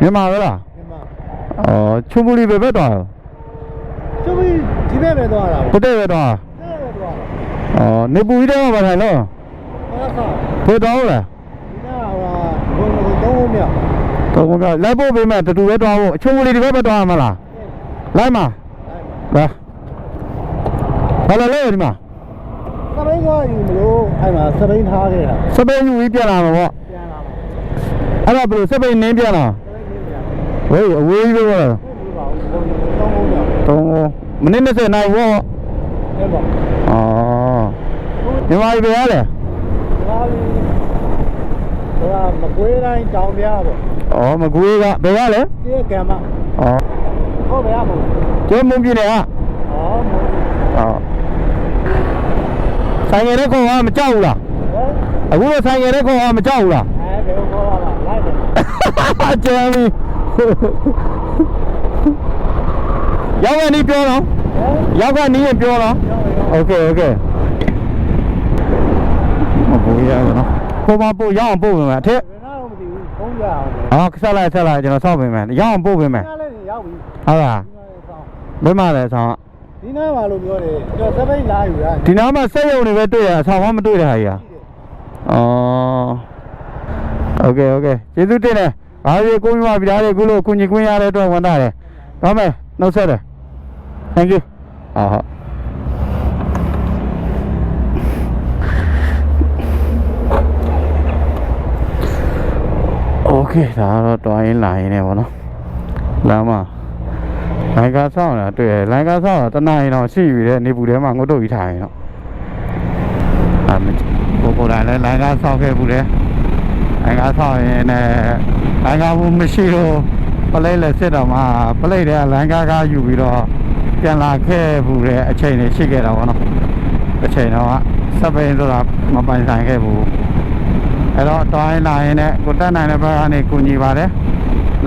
မြန်မာပဲလားမြန်မာအော်ချုံပူလီပဲပဲတော့ကျုပ်ပြီးဒီဘက်ပဲသွားတာဟိုတဲ့ပဲတော့ဒီဘက်ပဲသွားတာအော်နေပူကြီးတော့ပါထိုင်လို့ဘာသာဘယ်တော့လဲဒီနာဟိုဘုံဘုံသုံးဦးမြောက်တော့ကလိုက်ဖို့ပေးမယ်တူတူပဲတော့ဖို့ချုံပူလီဒီဘက်ပဲတော့မှာလားလိုက်မှာလာဘာလဲလဲဒီမှာစပိန်ကယူမလို့အဲ့မှာစပိန်ထားခဲ့တာစပိန်ယူပြီးပြန်လာမှာပေါ့ပြန်လာမှာအဲ့တော့ဘယ်လိုစပိန်နင်းပြန်လာ စပိန်နေပြန်ဝေးအဝေးကြီးပဲပေါ့ဟုတ်ပြီပါဘူးဘုံသုံးဦးမြောက်တော့မနစ်20နိုင်ပေါ့အဲ့ပေါ့အော်မြန်မာပြည်ပဲရလဲဒါလီဟိုကမကွေးတိုင်းတောင်ပြားပေါ့အော်မကွေးကဘယ်ရလဲဒီကံမအော်ဟုတ်ဗျာမို့ကျော်မုံပြင်းနေကဩမို့အော်ဆိုင်ငယ်တဲ့ကောင်ကမကြောက်ဘူးလားဟဲ့အခုတော့ဆိုင်ငယ်တဲ့ကောင်ကမကြောက်ဘူးလားအဲဘယ်လိုခေါ်ပါလားလိုက်တယ်ကျန်ပြီ ရောက်ကနေပြောတော့ ဟဲ့ ရောက်ကနေရင်ပြောတော့ ရောရော โอเคโอเคမပူရဘူးနော်ကိုမပို့ရအောင်ပို့ပေးမယ်အထက် ဘယ်နာတော့မသိဘူးဖုန်းရအောင် အော်ဆက်လိုက်ဆက်လိုက်ကျွန်တော်စောက်ပေးမယ်ရအောင်ပို့ပေးမယ် ဒီနားလည်းရောက်ပြီ ဟုတ်လား ဒီနားလည်းဆောင်း ဘယ်မှာလဲဆောင်း ဒီနားမှာလို့ပြောတယ်ကျွန်တော်စပိတ်လာယူတာ ဒီနားမှာစက်ရုံတွေပဲတွေ့ရဆောင်းမမတွေ့တဲ့ဟာကြီးอ่ะအော်โอเคโอเคကျေးဇူးတင်တ ယ်အားရကိုမြမပြားလေးခုလို့ကုညီကွင်းရတဲ့အတွက်ဝန်တာတယ်ကောင်းမယ်နှုတ်ဆက်တယ် thank you အော်ဟုတ်โอเคဒါတော့တွိုင်းလာရင်ねဗောနော်လမ်းမှာလိုင်ကာဆောင်းတာတွေ့ရလိုင်ကာဆောင်းတာတနင်္လာရီတော့ရှိပြီတဲ့နေပူထဲမှာငုတ်တုတ်ကြီးထိုင်ရင်တော့အာမကိုကိုယ်တိုင်လည်းလိုင်ကာဆောင်းခဲ့ဘူးတဲ့ လိုင်ကာဆောင်းရင်လည်းလိုင်ကာဘူးမရှိတော့ပလိတ်လည်းစစ်တော့မှပလိတ်တဲ့လိုင်ကာကားယူပြီးတော့ပြန်လာခဲ့ဘူးတဲ့အချိန်တွေရှိခဲ့တာဗောနော်အချိန်တော့စပိန်ဆိုတာမပိုင်ဆိုင်ခဲ့ဘူးအဲ့တော့တွိုင်းလာရင်လည်းကိုတက်နိုင်တဲ့ဘက်ကနေကူညီပါတယ်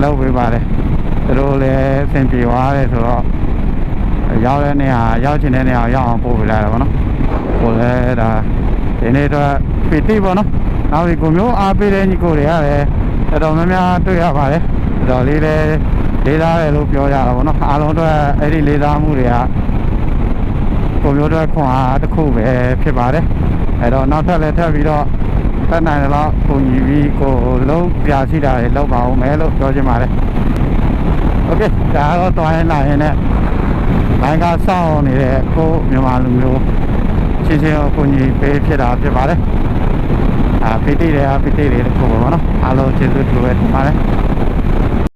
လုပ်ပေးပါတယ်သူတို့လည်းအဆင်ပြေသွားတယ်ဆိုတော့ရောက်တဲ့နေရာရောက်ချင်တဲ့နေရာရောက်အောင်ပို့ပေးလိုက်တာပေါ့နော်ကိုလည်းဒါဒီနေ့တော့ပီတိပေါ့နော် နောက်ဒီကိုမျိုးအားပေးတဲ့ညီကိုတွေကလည်းတော်တော်များများတွေ့ရပါတယ်တော်တော်လေးလည်းလေးသားတယ်လို့ပြောကြတာပေါ့နော်အားလုံးတော့အဲ့ဒီလေးသားမှုတွေက ကိုမျိုးတော့ခွန်အားတစ်ခုပဲဖြစ်ပါတယ်အဲ့တော့နောက်ထပ်လည်းထပ်ပြီးတော့တတ်နိုင်တယ်လို့ကိုညီပြီးကိုလုံးပြရှိတာတွေလောက်ပါအောင်မယ်လို့ပြောချင်ပါတယ်โอเคဒါတော့တွိုင်းလာရင်လည်းဘိုင်းကစောင့်နေတဲ့ကိုမြန်မာလူမျိုးချင်းချင်းကိုကိုညီပေးဖြစ်တာဖြစ်ပါတယ် အာပီတိတွေအပီတိတွေတစ်ခုပါပေါ့နော်အားလုံးကျေးဇူးတူပဲထင်ပါတယ်